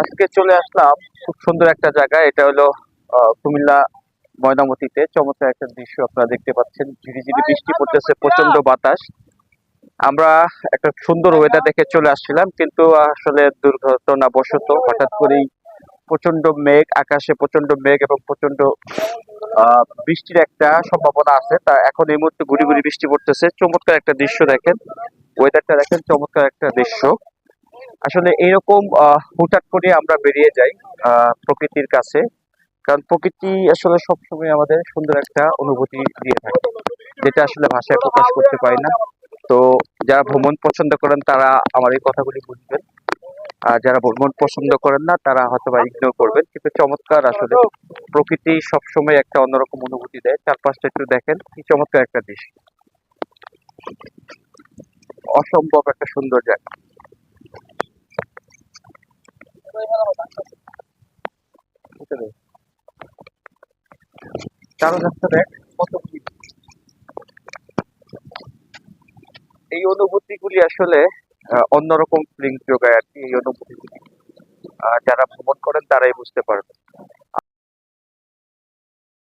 আজকে চলে আসলাম খুব সুন্দর একটা জায়গা এটা হলো কুমিল্লা ময়নামতিতে। চমৎকার একটা দৃশ্য আপনারা দেখতে পাচ্ছেন। ঝিরিঝিরি বৃষ্টি পড়তেছে প্রচণ্ড বাতাস। আমরা একটা সুন্দর ওয়েদার দেখে চলে আসছিলাম কিন্তু আসলে দুর্ঘটনা বশত হঠাৎ করেই প্রচণ্ড মেঘ আকাশে প্রচণ্ড মেঘ এবং প্রচণ্ড আহ, বৃষ্টির একটা সম্ভাবনা আছে। তা এখন এই মুহূর্তে গুড়ি গুড়ি বৃষ্টি পড়তেছে। চমৎকার একটা দৃশ্য দেখেন। ওয়েদারটা দেখেন চমৎকার একটা দৃশ্য। আসলে এরকম আহ, হুটহাট করে আমরা বেরিয়ে যাই প্রকৃতির কাছে। কারণ প্রকৃতি আসলে সবসময় আমাদের সুন্দর একটা অনুভূতি দিয়ে থাকে যেটা আসলে ভাষায় প্রকাশ করতে পারি না। তো যারা ভ্রমণ পছন্দ করেন তারা আমার এই কথাগুলি বুঝবেন। আর যারা ভ্রমণ পছন্দ করেন না তারা হয়তো বা ইগনোর করবেন। কিন্তু চমৎকার আসলে প্রকৃতি সবসময় একটা অন্যরকম অনুভূতি দেয়। চারপাশটা একটু দেখেন কি চমৎকার একটা দৃশ্য। অসম্ভব একটা সুন্দর জায়গা। ভিতরে। অনুভূতি গুলি কত কি এই অনুভূতিগুলি আসলে অন্যরকম ফিলিং যোগায় আর কি, এই অনুভূতিগুলি যারা ভ্রমণ করেন তারাই বুঝতে পারবেন